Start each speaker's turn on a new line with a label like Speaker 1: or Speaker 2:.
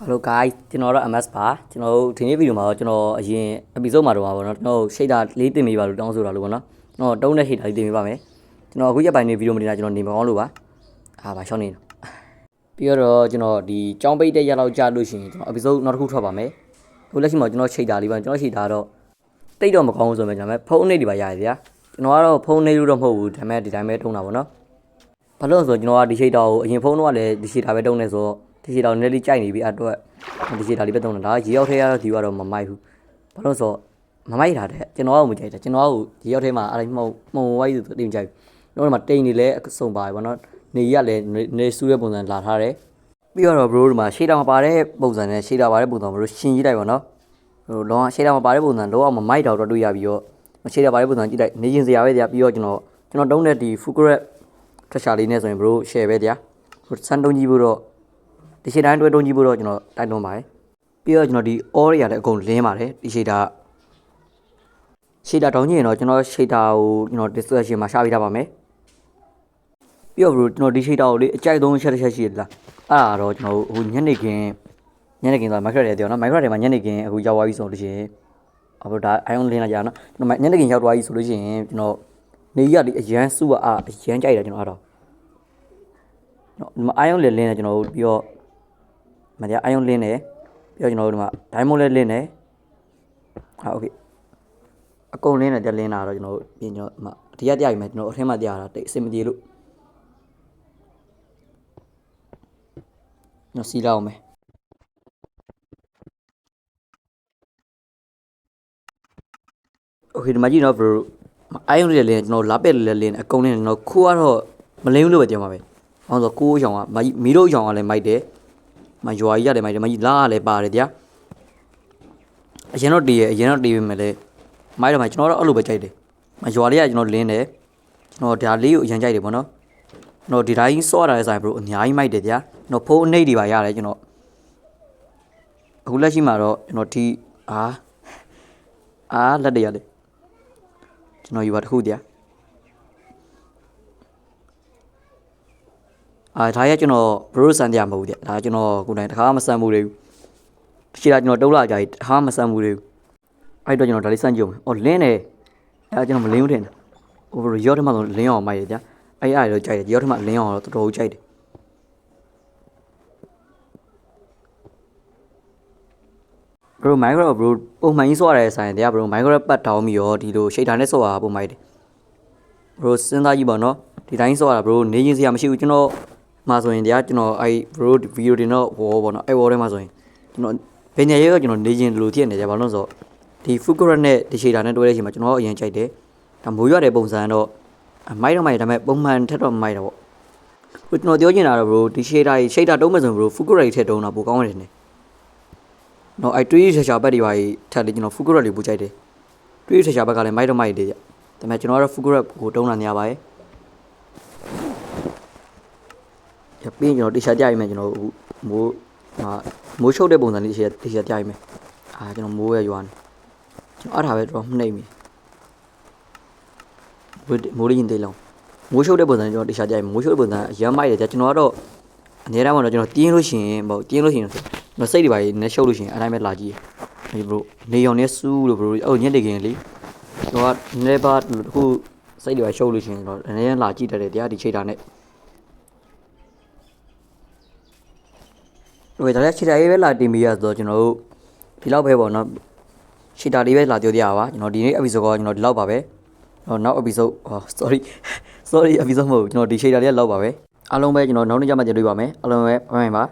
Speaker 1: Hello guys ကျွန်တော်တော့ MS ပါကျွန်တော်တို့ဒီနေ့ဗီဒီယိုမှာတော့ကျွန်တော်အရင် episode မှာတော့ပါဗောနော်ကျွန်တော် shader လေးတင်ပေးပါလို့တောင်းဆိုတာလို့ဗောနော်ကျွန်တော်တုံးတဲ့ shader လေးတင်ပေးပါမယ်ကျွန်တော်အခုရက်ပိုင်းနေဗီဒီယိုမတင်တာကျွန်တော်နေမကောင်းလို့ပါအာဗာရှောင်းနေတော့ပြီးတော့ကျွန်တော်ဒီចောင်းပိတ်တဲ့ရက်လောက်ကြာလို့ရှိရင်ကျွန်တော် episode နောက်တစ်ခုထွက်ပါမယ်အခုလက်ရှိမှာကျွန်တော် shader လေးပါကျွန်တော် shader တော့တိတ်တော့မကောင်းဘူးဆိုမှကျွန်တော်ဖုန်းအနေတွေပါရတယ်ဗျာကျွန်တော်ကတော့ဖုန်းနေလို့တော့မဟုတ်ဘူးဒါပေမဲ့ဒီတိုင်းပဲထုံးတာဗောနော်ဘာလို့လဲဆိုတော့ကျွန်တော်ကဒီ shader ကိုအရင်ဖုန်းတော့ကလည်းဒီ shader ပဲတုံးနေဆိုတော့ ဒီ shader ကိုနည်းနည်းလေးကြိုက်နေပြီအဲ့အတွက်ဒီရှေ့ဒါလေးပဲတုံးတာဒါရေရောက်ထဲကတော့ဒီကတော့မမိုက်ဘူးဘာလို့ဆိုမမိုက်တာတဲ့ကျွန်တော်ကမကြိုက်တာကျွန်တော်ကရေရောက်ထဲမှာအဲ့ဒါမှုံမှုံဝိုင်းဆိုတင်ကြိုက်တော့ဒီမှာတိန်နေလဲအစုံပါတယ်ဗောနော်နေရလည်းနေဆူတဲ့ပုံစံလာထားတယ်ပြီးတော့ bro ဒီမှာရှေ့တာမပါတဲ့ပုံစံနဲ့ရှေ့တာပါတဲ့ပုံစံ bro ရှင်းကြည့်လိုက်ပါနော်ဟိုလောကရှေ့တာမပါတဲ့ပုံစံလောကမမိုက်တော့တော့တွေ့ရပြီးတော့ရှေ့တာပါတဲ့ပုံစံကြည့်လိုက်နေရင်စရာပဲတရားပြီးတော့ကျွန်တော်ကျွန်တော်တုံးတဲ့ဒီ Fukuret ထက်ရှာလေးနဲ့ဆိုရင် bro share ပဲတရားဟိုစမ်းတုံးကြည့်ဖို့တော့ ဒီရှေ့တိုင်းတွဲတုံးကြည့်ဖို့တော့ကျွန်တော်တိုက်တွန်းပါတယ်ပြီးတော့ကျွန်တော်ဒီ all ရလည်းအကုန်လင်းပါတယ်ဒီ shader shader တောင်းကြည့်ရင်တော့ကျွန်တော် shader ကိုကျွန်တော် description မှာရှာပေးထားပါမယ်ပြီးတော့ဘရိုကျွန်တော်ဒီ shader ကိုလေအကြိုက်ဆုံးချက်တစ်ချက်ရှိရလားအဲ့ဒါတော့ကျွန်တော်ဟိုညနေခင်းညနေခင်းဆို Minecraft တွေပြောနော် Minecraft တွေမှာညနေခင်းအခုရောက်သွားပြီဆိုလို့ရှိရင်အခုဒါ iron လင်းလာကြနော်ကျွန်တော်ညနေခင်းရောက်သွားပြီဆိုလို့ရှိရင်ကျွန်တော်နေရဒီအရန်စုอ่ะအရန်ကြိုက်တယ်ကျွန်တော်အဲ့တော့နော်ဒီမှာ iron လည်းလင်းတယ်ကျွန်တော်ပြီးတော့ မတရား iron လင်းတယ် ပြီးတော့ကျွန်တော်တို့ဒီမှာ diamond လည်းလင်းတယ်ဟာโอเคအကုန်လင်းတယ်တက်လင်းတာတော့ကျွန်တော်တို့ပြင်ကျွန်တော်ဒီမှာဒီကတရားပြီမယ်ကျွန်တော်အထင်းမှာတရားတာတိတ်အဆင်မပြေလို့ကျွန်တော်စီလာအောင်မယ်โอเคဒီမှာကြည့်နော် bro အိုင်ယွန်လေးလင်းကျွန်တော်လာပက်လေးလင်းအကုန်လင်းကျွန်တော်ခိုးကတော့မလင်းဘူးလို့ပဲပြောမှာပဲဘာလို့ဆိုကိုးရောင်ကမီတို့ရောင်ကလည်းမိုက်တယ် မရွာကြီးရတယ်မိုက်တယ်မကြီးလာရလဲပါတယ်ဗျာအရင်တော့တည်ရအရင်တော့တည်ပြီမဲ့လေမိုက်တော့မိုက်ကျွန်တော်တော့အဲ့လိုပဲကြိုက်တယ်မရွာလေးကကျွန်တော်လင်းတယ်ကျွန်တော်ဒါလေးကိုအရင်ကြိုက်တယ်ပေါ့နော်ကျွန်တော်ဒီတိုင်းစောရတဲ့ဆိုင်ဘရိုအများကြီးမိုက်တယ်ဗျာကျွန်တော်ဖုန်းအနှိပ်တွေပါရတယ်ကျွန်တော်အခုလက်ရှိမှာတော့ကျွန်တော်ဒီအာအာလက်တွေရတယ်ကျွန်တော်ယူပါတစ်ခုတည်း အာဒါရကျွန်တော်ဘရိုဆန်တရားမဟုတ်ဘူးတဲ့ဒါကျွန်တော်ကိုယ်တိုင်တခါမှမဆန်ဘူးလေဘူးတချို့ကကျွန်တော်တုံးလာကြကြီးတခါမှမဆန်ဘူးလေဘူးအဲ့တော့ကျွန်တော်ဒါလေးစမ်းကြည့်အောင်အော်လင်းတယ်အဲ့ကျွန်တော်မလင်းဘူးထင်တယ်ဟိုရော့ထမဆိုလင်းအောင်မိုက်တယ်ဗျာအဲ့အဲ့တော့ကြိုက်တယ်ရော့ထမလင်းအောင်တော့တော်တော်ကြိုက်တယ်ဘရိုမိုက်ခရိုဘရိုပုံမှန်ကြီးဆော့ရတဲ့ဆိုင်တရားဘရိုမိုက်ခရိုပတ်တောင်းပြီးတော့ဒီလိုရှိတ်တာနဲ့ဆော့ရပုံမိုက်တယ်ဘရိုစဉ်းစားကြည့်ပါနော်ဒီတိုင်းဆော့ရတာဘရိုနေချင်းစရာမရှိဘူးကျွန်တော် မှာဆိုရင်တရားကျွန်တော်အဲ့ bro ဗီဒီယိုတင်တော့ဝေါ်ပေါ့နော်အဲ့ဝေါ်ထဲမှာဆိုရင်ကျွန်တော်ဘယ်နေရဲကကျွန်တော်နေချင်းလိုဖြစ်နေကြဘာလို့လဲဆိုတော့ဒီ Fukuret နဲ့ဒီ shader နဲ့တွဲတဲ့အချိန်မှာကျွန်တော်အရင်ကြိုက်တယ်ဒါမိုးရွတဲ့ပုံစံတော့မိုက်တော့မိုက်ဒါပေမဲ့ပုံမှန်ထက်တော့မိုက်တော့ပေါ့ဟိုကျွန်တော်ပြောချင်တာတော့ bro ဒီ shader ကြီး shader တုံးမယ်ဆိုရင် bro Fukuret ထက်တုံးတာပိုကောင်းတယ်နေနော်အဲ့တွေးချာချာဘက်တွေပါထက်လေကျွန်တော် Fukuret လေးပိုကြိုက်တယ်တွေးချာချာဘက်ကလည်းမိုက်တော့မိုက်တယ်ကြဒါပေမဲ့ကျွန်တော်ကတော့ Fukuret ကိုတုံးတာနေရပါတယ် ရ ပြီးရင်ကျွန်တော်တေချာကြရမယ်ကျွန်တော်အခုမိုးဟာမိုးချုပ်တဲ့ပုံစံလေးတေချာတေချာကြရမယ်အာကျွန်တော်မိုးရရွာနေကျွန်တော်အားထားပဲတော့နှိမ့်ပြီမိုးမိုးလေးရင်တေးလောင်မိုးချုပ်တဲ့ပုံစံကျွန်တော်တေချာကြရမယ်မိုးချုပ်တဲ့ပုံစံအရမ်းမိုက်တယ်ကျွန်တော်ကတော့အနည်းတမ်းမှာတော့ကျွန်တော်တင်းလို့ရှိရင်ပေါ့တင်းလို့ရှိရင်ဆိုကျွန်တော်စိတ်တွေပါနေရှုပ်လို့ရှိရင်အတိုင်းပဲလာကြည့်ဒီဘရိုနေရောင်နဲ့စူးလို့ဘရိုအော်ညက်နေခင်လေကျွန်တော်ကနေပါတခုစိတ်တွေပါရှုပ်လို့ရှိရင်ကျွန်တော်အနည်းတမ်းလာကြည့်တတ်တယ်တရားဒီချိန်တာနဲ့ ဟိုဒါလည်း cheater ရေးပဲလာတင်ပြီးရဆိုတော့ကျွန်တော်တို့ဒီလောက်ပဲပေါ့နော် cheater လေးပဲလာပြောပြရပါကျွန်တော်ဒီနေ့ episode ကကျွန်တော်ဒီလောက်ပါပဲဟိုနောက် episode sorry sorry episode မဟုတ်ကျွန်တော်ဒီ cheater လေးကလောက်ပါပဲအားလုံးပဲကျွန်တော်နောက်နေ့ကျမှကြည့်တွေ့ပါမယ်အားလုံးပဲဘိုင်ဘိုင်ပါ